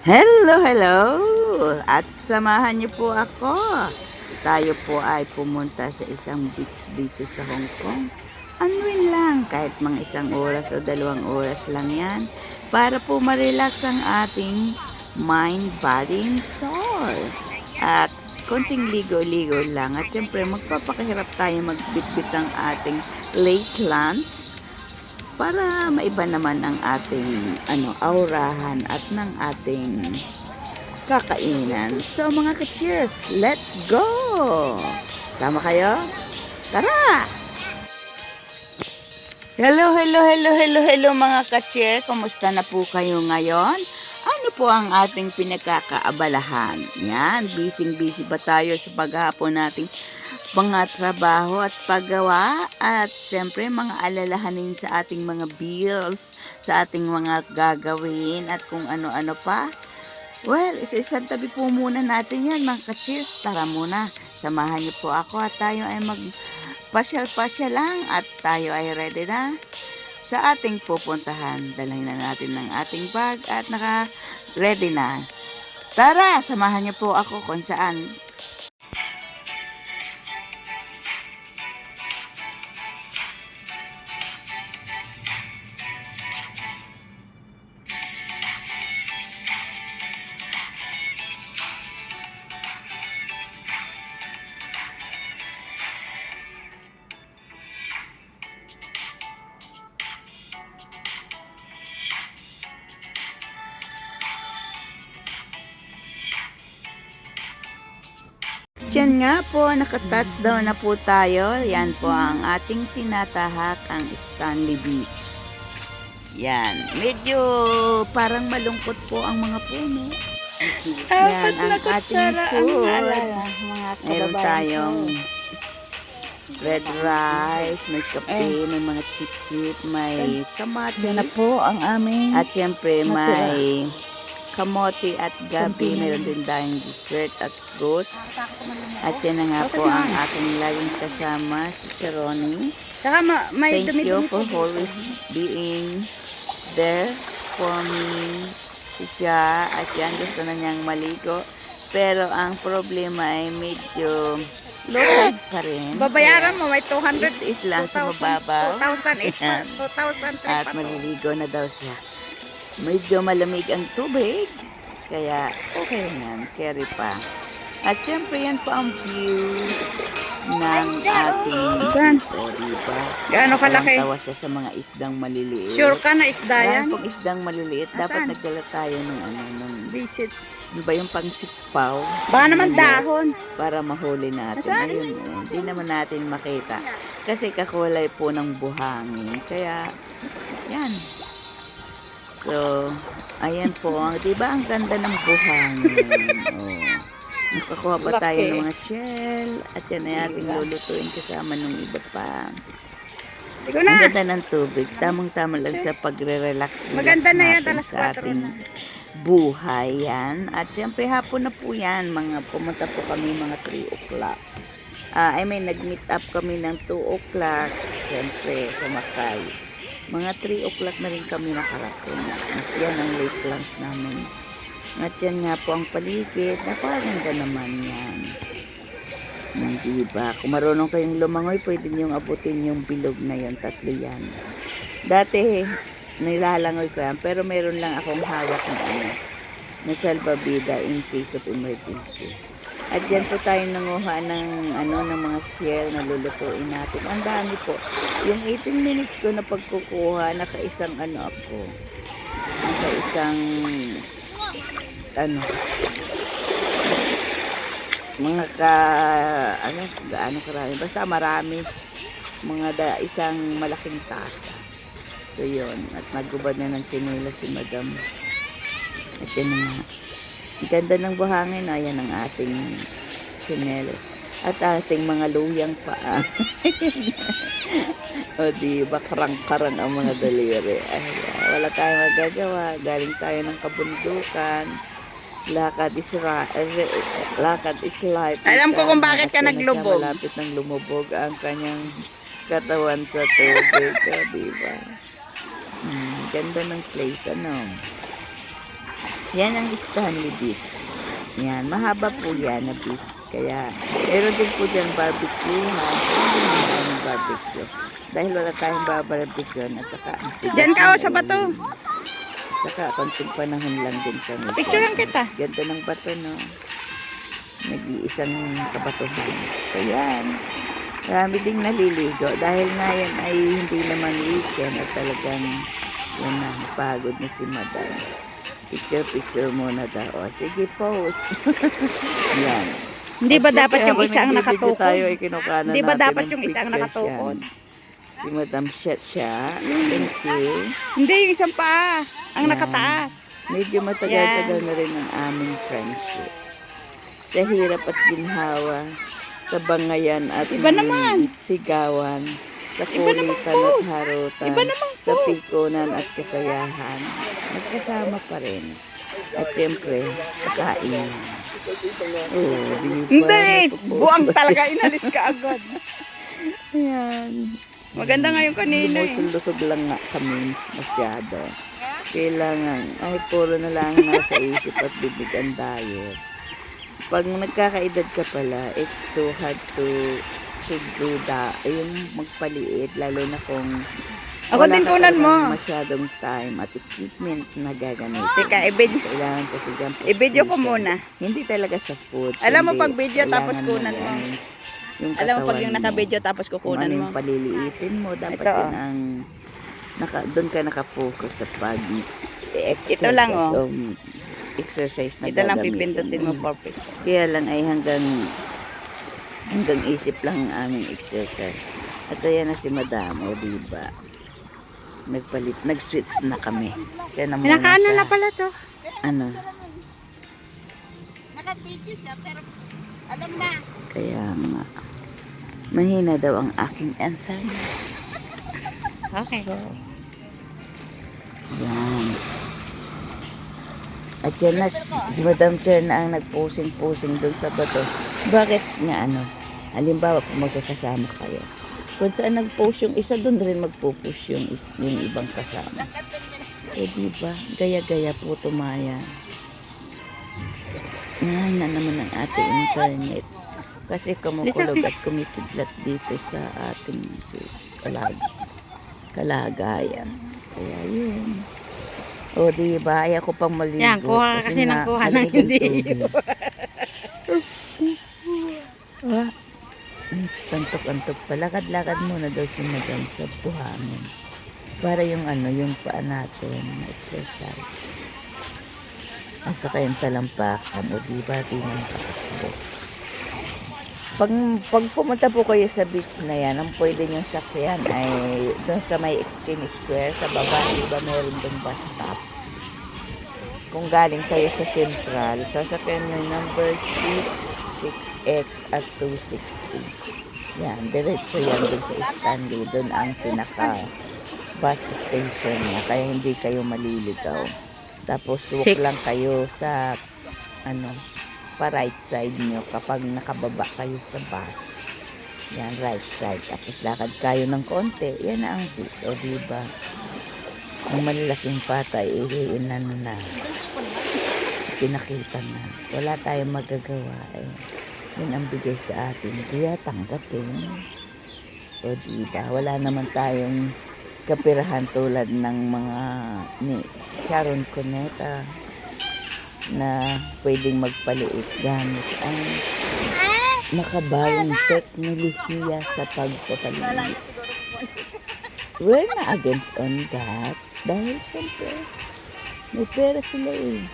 Hello, hello! At samahan niyo po ako. Tayo po ay pumunta sa isang beach dito sa Hong Kong. Anuin lang, kahit mga isang oras o dalawang oras lang yan. Para po ma-relax ang ating mind, body, and soul. At konting ligo-ligo lang. At siyempre, magpapakahirap tayo magbitbit ang ating late lunch para maiba naman ang ating ano aurahan at ng ating kakainan. So mga ka-cheers, let's go! Sama kayo? Tara! Hello, hello, hello, hello, hello mga ka-cheer. Kumusta na po kayo ngayon? Ano po ang ating pinagkakaabalahan? Yan, busy-busy ba tayo sa paghapon nating mga trabaho at paggawa at siyempre mga alalahanin sa ating mga bills, sa ating mga gagawin at kung ano-ano pa. Well, isa-isang tabi po muna natin yan mga ka-cheers. Tara muna, samahan niyo po ako at tayo ay mag pasyal-pasyal lang at tayo ay ready na sa ating pupuntahan. Dalhin na natin ng ating bag at naka-ready na. Tara, samahan niyo po ako kung saan Diyan nga po, nakatouchdown na po tayo. Yan po ang ating tinatahak, ang Stanley Beach. Yan. Medyo parang malungkot po ang mga puno. Yan ang ating food. Meron tayong red rice, may kape, may mga chip-chip, may kamatis. Yan na po ang aming At syempre may kamote at gabi. Meron din tayong dessert at fruits. At yan na nga po ang aking laging kasama, si Sharoni. Thank you for always being there for me. Siya at yan gusto na niyang maligo. Pero ang problema ay medyo tide pa rin. Babayaran mo, may 200. Is, is lang sa mababaw. 2,008 pa. 2,003 At maliligo na daw siya. Medyo malamig ang tubig. Kaya okay yan. Carry pa. At siyempre yan po ang view ng ating Saan? o diba? Gaano kalaki? Tawa siya sa mga isdang maliliit. Sure ka na isda Yan yan? pong isdang maliliit. Dapat nagdala tayo ng ano, ng, Visit. ano ba yung pang sikpaw? Baka naman dahon. Para mahuli natin. Nasaan? Ayun, eh, hindi naman natin makita. Kasi kakulay po ng buhangin. Kaya, yan. So, ayan po. Di ba ang ganda ng buhangin? Oh. Nakakuha pa tayo ng mga shell. At yan ay ating lulutuin kasama ng iba pa. Ang ganda ng tubig. Tamang-tama lang sa pagre-relax. Maganda na yan, alas sa 4 ating na. buhay yan. At siyempre hapon na po yan. Mga, pumunta po kami mga 3 o'clock. Ah, I mean, nag-meet up kami ng 2 o'clock. Siyempre, sa Makay. Mga 3 o'clock na rin kami nakarating. At yan ang late lunch namin. At yan nga po ang paligid. Napakaganda naman yan. Hindi ba? Kung marunong kayong lumangoy, pwede niyong abutin yung bilog na yan. Tatlo yan. Dati, nilalangoy ko yan. Pero meron lang akong hawak na ano, na salbabida in case of emergency. At yan po tayo nanguha ng, ano, ng mga shell na lulutuin natin. Ang dami po. Yung 18 minutes ko na pagkukuha, nakaisang ano ako. Nakaisang, ano, mga ka, ano, gaano karami. Basta marami. Mga da, isang malaking tasa. So, yun. At nagubad na ng sinila si madam. At yan na ganda ng buhangin. Ayan ang ating sinelas. At ating mga luyang paa. o di ba, karang-karang ang mga daliri. Ay, wala tayong magagawa. Galing tayo ng kabundukan. Lakad is, eh, lakad is life. Alam ko kung bakit ka naglubog. Malapit ng lumubog ang kanyang katawan sa tubig. o, di ba? Hmm, ganda ng place, ano? Yan ang Stanley Beach. Yan, mahaba po yan na beach. Kaya, meron din po dyan barbecue, ha? Naman barbecue. Dahil wala tayong barbecue at saka... Diyan ka, ng oh, sa bato. Saka, konting panahon lang din kami. Picturean kita. Ganda ng bato, no? Nag-iisang kabatuhan. So, yan. Marami ding naliligo. Dahil nga yan ay hindi naman weekend at talagang yan na, pagod na si madam. Picture-picture muna daw. O, sige, pose. yan. Hindi ba At dapat yung isa ang nakatukod? Tayo, ay kinukanan Hindi ba dapat ng yung isa ang nakatukod? Si Madam Shet siya. Thank you. Hindi, yung isang paa. Ang Yan. nakataas. Medyo matagal-tagal na rin ang aming friendship. Sa hirap at ginhawa, sa bangayan at Iba naman. sigawan, sa kulitan at harutan, sa pikunan at kasayahan, magkasama pa rin. At siyempre, kain. Di ba? Hindi, siya? talaga. Inalis ka agad. Ayan. Maganda nga yung kanina eh. Lumusulosog lang nga kami masyado. Kailangan, ay puro na lang nasa isip at bibig ang diet. Pag nagkakaedad ka pala, it's too hard to do that. Yung magpaliit, lalo na kung Ako din kunan mo. masyadong time at equipment na gagamitin. Teka, i-video, Kailangan kasi dyan i-video ko muna. Hindi talaga sa food. Alam mo pag video tapos kunan mo. Yung Alam mo pag yung naka-video tapos kung kukunan mo. yung paliliitin mo, dapat Ito, yun oh. ang naka, doon ka nakafocus sa pag exercise. Ito lang, oh. um, exercise na Ito lang pipindutin mo perfect. Kaya lang ay hanggang hanggang isip lang ang aming exercise. At ayan na si Madam, o diba? Nagpalit, nag-switch na kami. Kaya na muna Pinakaano sa, na pala to. ano, Naka-video siya pero alam na. kaya nga. Mahina daw ang aking anthem. Okay. So, yan. At yan na, si Madam na ang nagpusing-pusing doon sa bato. Bakit nga ano? Halimbawa, kung magkakasama kayo. Kung saan nag-post yung isa, doon rin magpo-push yung, yung ibang kasama. Eh, di ba? Gaya-gaya po tumaya. Ngayon na naman ang ating internet. Kasi kumukulog at kumikidlat dito sa ating kalag kalagayan. Kaya yun. O, di ba? Ayaw ko pang maligo. Yan, kuha ka kasi ng nga, kuha ng hindi. Ah, Antok-antok pa. Lakad-lakad muna daw si Madam sa buhangin. Para yung ano, yung paa natin, exercise. At saka yung talampakan, o di ba, di naman katakbo. Pag, pag pumunta po kayo sa beach na yan, ang pwede nyo sakyan ay doon sa may Exchange Square, sa baba, di ba meron doon bus stop. Kung galing kayo sa Central, sasakyan nyo number 6, 6X at 260. Yan, diretso yan doon sa Stanley. Doon ang pinaka bus station niya, kaya hindi kayo maliligaw. Tapos walk Six. lang kayo sa ano, pa right side nyo kapag nakababa kayo sa bus. Yan, right side. Tapos lakad kayo ng konti. Yan na ang beach. O, diba? Ang malalaking patay, eh, inano na. Pinakita na. Wala tayong magagawa. Eh. Yun ang bigay sa atin. Kaya tanggapin. O, diba? Wala naman tayong kapirahan tulad ng mga ni Sharon Cuneta na pwedeng magpaliit gamit ang makabagong teknolohiya sa pagpapaliit. We're not against on that. Dahil siyempre, may pera sila eh.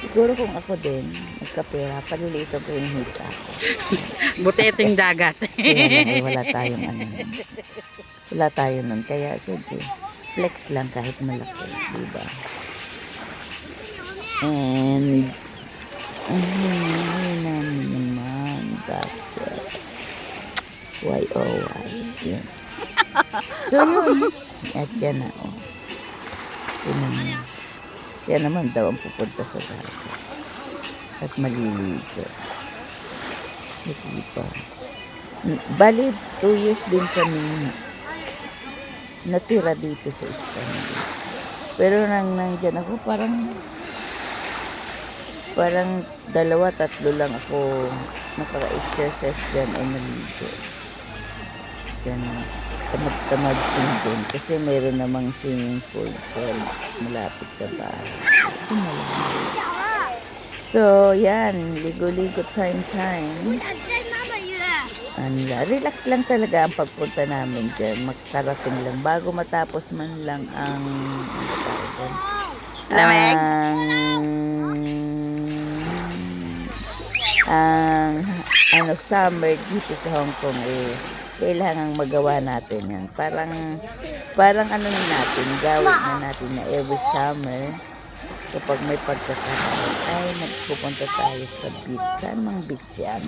Siguro kung ako din, nagkapera, paliliito ko yung hita ko. Buteting dagat. Kaya ay wala tayong ano. Wala tayo nun. Kaya sige, flex lang kahit malaki. Diba? And, ay, namin naman. Bakit? Why, oh, why? Yun. So, yun. At yan na, oh. Naman. Siya naman daw ang pupunta sa dagat. At maliligo. Hindi pa. Bali, two years din kami natira dito sa Istanbul. Pero nang nandyan ako, parang parang dalawa, tatlo lang ako naka-exercise dyan ay naligo. Ganun. Tamad-tamad din kasi meron namang swimming pool so malapit sa bahay. Yun na lang. So, yan. Ligo-ligo time-time. Anla. Relax lang talaga ang pagpunta namin dyan. Magkarating lang. Bago matapos man lang ang... Ano? Lamig? Ang... ang ano, summer dito sa Hong Kong eh, kailangang magawa natin yan. Parang, parang ano na natin, gawin na natin na every summer, kapag may pagkakataon, ay nagpupunta tayo sa beach. Saan mang beach yan?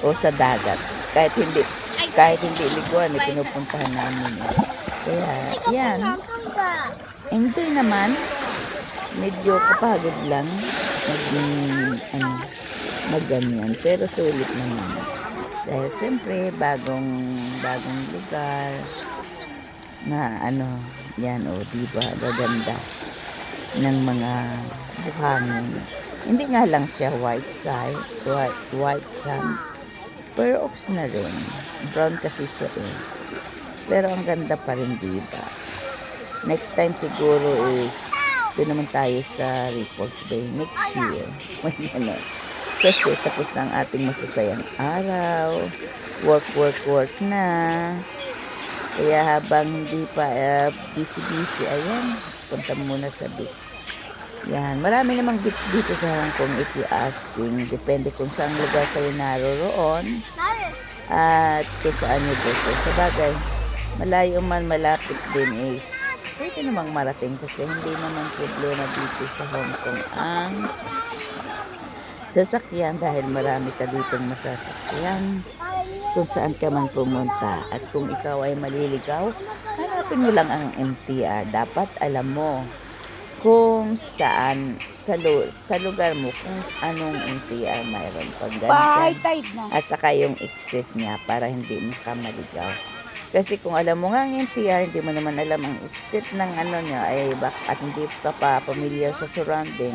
O sa dagat. Kahit hindi, kahit hindi liguan, eh, pinupuntahan namin. Kaya, yan. Enjoy naman. Medyo kapagod lang. Mag, ano, magganyan. Pero sulit naman. Dahil siyempre, bagong, bagong lugar na ano, yan o, diba, gaganda ng mga buhangin. Hindi nga lang siya white side, white, white sand, pero ox na rin. Brown kasi siya eh. Pero ang ganda pa rin, diba? Next time siguro is doon naman tayo sa Ripples Bay next year. May ano. Kasi tapos na ang ating masasayang araw. Work, work, work na. Kaya habang hindi pa uh, busy-busy, ayan, punta muna sa beach. Yan, marami namang beach dito sa Hong Kong if you asking. Depende kung saan lugar kayo naroroon at kung saan nyo gusto. Sa bagay, malayo man malapit din is pwede namang marating kasi hindi naman problema dito sa Hong Kong ang sasakyan dahil marami ka ditong masasakyan kung saan ka man pumunta at kung ikaw ay maliligaw hanapin mo lang ang MTR dapat alam mo kung saan sa, lu- sa lugar mo kung anong MTR mayroon pag ganyan tide na. at saka yung exit niya para hindi mo ka maligaw. Kasi kung alam mo nga ang NTR, hindi mo naman alam ang exit ng ano niya, ay bak at hindi ka pa familiar sa surrounding,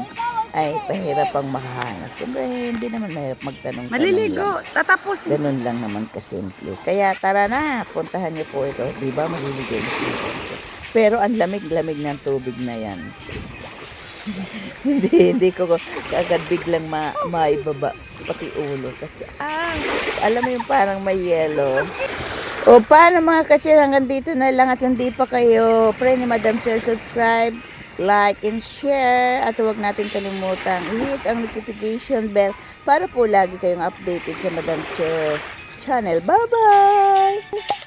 ay pahirap ang makahanap. Siyempre, hindi naman mahirap magtanong. Maliligo. Tatapos. Ganun lang naman kasimple. Kaya tara na, puntahan niyo po ito. Di ba maliligo yung swimming Pero ang lamig-lamig ng tubig na yan. hindi, hindi ko agad biglang ma maibaba pati ulo. Kasi, ah, alam mo yung parang may yellow. O paano mga kachir, hanggang dito na lang at hindi pa kayo, pre ni Madam Sir, subscribe, like, and share. At huwag natin kalimutan, hit ang notification bell para po lagi kayong updated sa Madam Chair channel. Bye-bye!